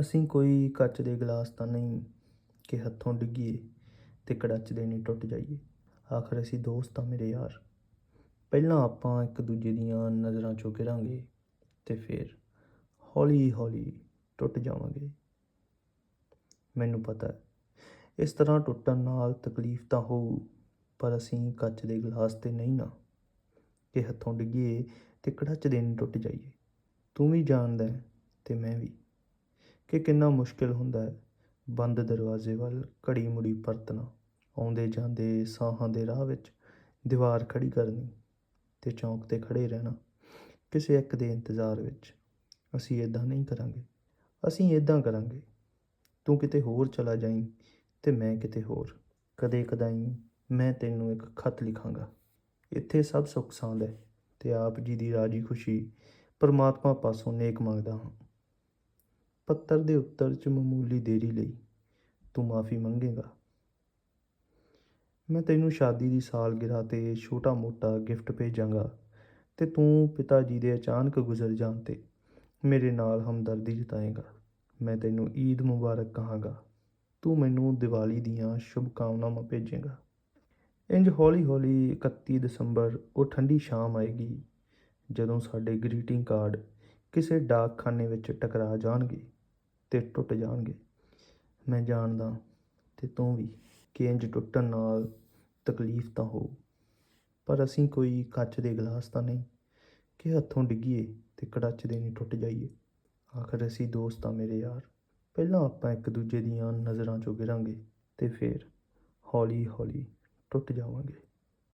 ਅਸੀਂ ਕੋਈ ਕੱਚ ਦੇ ਗਲਾਸ ਤਾਂ ਨਹੀਂ ਕਿ ਹੱਥੋਂ ਡਿੱਗੀਏ ਤੇ ਕੜੱਚ ਦੇ ਨਹੀਂ ਟੁੱਟ ਜਾਈਏ। ਆਖਰ ਅਸੀਂ ਦੋਸਤ ਆ ਮੇਰੇ ਯਾਰ। ਪਹਿਲਾਂ ਆਪਾਂ ਇੱਕ ਦੂਜੇ ਦੀਆਂ ਨਜ਼ਰਾਂ ਚੋਂ ਗਿਰਾਂਗੇ ਤੇ ਫਿਰ ਹੌਲੀ ਹੌਲੀ ਟੁੱਟ ਜਾਵਾਂਗੇ। ਮੈਨੂੰ ਪਤਾ ਹੈ, ਇਸ ਤਰ੍ਹਾਂ ਟੁੱਟਣ ਨਾਲ ਤਕਲੀਫ ਤਾਂ ਹੋਊ, ਪਰ ਅਸੀਂ ਕੱਚ ਦੇ ਗਲਾਸ ਤੇ ਨਹੀਂ ਨਾ ਕਿ ਹੱਥੋਂ ਡਿੱਗੀਏ ਤੇ ਕੜੱਚ ਦੇ ਨਹੀਂ ਟੁੱਟ ਜਾਈਏ। ਤੂੰ ਵੀ ਜਾਣਦਾ ਹੈ ਤੇ ਮੈਂ ਵੀ। ਕਿ ਕਿੰਨਾ ਮੁਸ਼ਕਿਲ ਹੁੰਦਾ ਹੈ। ਬੰਦ ਦਰਵਾਜ਼ੇ ਵੱਲ ਘੜੀ ਮੁੜੀ ਪਰਤਣਾ, ਆਉਂਦੇ ਜਾਂਦੇ ਸਾਹਾਂ ਦੇ ਰਾਹ ਵਿੱਚ ਦੀਵਾਰ ਖੜੀ ਕਰਨੀ ਤੇ ਚੌਂਕ ਤੇ ਖੜੇ ਰਹਿਣਾ, ਕਿਸੇ ਇੱਕ ਦੇ ਇੰਤਜ਼ਾਰ ਵਿੱਚ। ਅਸੀਂ ਇਦਾਂ ਨਹੀਂ ਕਰਾਂਗੇ। ਅਸੀਂ ਇਦਾਂ ਕਰਾਂਗੇ। ਤੂੰ ਕਿਤੇ ਹੋਰ ਚਲਾ ਜਾਈਂ ਤੇ ਮੈਂ ਕਿਤੇ ਹੋਰ। ਕਦੇ ਕਦਾਈ ਮੈਂ ਤੈਨੂੰ ਇੱਕ ਖਤ ਲਿਖਾਂਗਾ। ਇੱਥੇ ਸਭ ਸੁੱਖ ਸਾਂਦ ਹੈ ਤੇ ਆਪ ਜੀ ਦੀ ਰਾਜੀ ਖੁਸ਼ੀ ਪਰਮਾਤਮਾ ਪਾਸੋਂ ਨੇਕ ਮੰਗਦਾ ਹਾਂ। ਪੱਤਰ ਦੇ ਉੱਤਰ 'ਚ ਮਾਮੂਲੀ ਦੇਰੀ ਲਈ ਤੂੰ ਮਾਫੀ ਮੰਗੇਗਾ। ਮੈਂ ਤੈਨੂੰ ਸ਼ਾਦੀ ਦੀ ਸਾਲਗਿਰਾ ਤੇ ਛੋਟਾ ਮੋਟਾ ਗਿਫਟ ਭੇਜਾਂਗਾ ਤੇ ਤੂੰ ਪਿਤਾ ਜੀ ਦੇ ਅਚਾਨਕ ਗੁਜ਼ਰ ਜਾਣ ਤੇ ਮੇਰੇ ਨਾਲ ਹਮਦਰਦੀ ਜਤਾਏਗਾ। ਮੈਂ ਤੈਨੂੰ ਈਦ ਮੁਬਾਰਕ ਕਹਾਂਗਾ। ਤੂੰ ਮੈਨੂੰ ਦੀਵਾਲੀ ਦੀਆਂ ਸ਼ੁਭ ਕਾਮਨਾਵਾਂ ਭੇਜੇਗਾ। ਇੰਜ ਹੌਲੀ ਹੌਲੀ 31 ਦਸੰਬਰ ਉਹ ਠੰਡੀ ਸ਼ਾਮ ਆਏਗੀ ਜਦੋਂ ਸਾਡੇ ਗ੍ਰੀਟਿੰਗ ਕਾਰਡ ਕਿਸੇ ਡਾਕਖਾਨੇ ਵਿੱਚ ਟਕਰਾ ਜਾਣਗੇ। ਤੇ ਟੁੱਟ ਜਾਣਗੇ। ਮੈਂ ਜਾਣਦਾ ਤੇ ਤੂੰ ਵੀ ਕਿ ਇੰਜ ਟੁੱਟਣ ਨਾਲ ਤਕਲੀਫ ਤਾਂ ਹੋਊ। ਪਰ ਅਸੀਂ ਕੋਈ ਕੱਚ ਦੇ ਗਲਾਸ ਤਾਂ ਨਹੀਂ ਕਿ ਹੱਥੋਂ ਡਿੱਗੀਏ ਤੇ ਕੜੱਚ ਦੇ ਨਹੀਂ ਟੁੱਟ ਜਾਈਏ। ਆਖਰ ਅਸੀਂ ਦੋਸਤ ਆ ਮੇਰੇ ਯਾਰ। ਪਹਿਲਾਂ ਆਪਾਂ ਇੱਕ ਦੂਜੇ ਦੀਆਂ ਨਜ਼ਰਾਂ ਚੋਂ ਗਿਰਾਂਗੇ ਤੇ ਫਿਰ ਹੌਲੀ ਹੌਲੀ ਟੁੱਟ ਜਾਵਾਂਗੇ।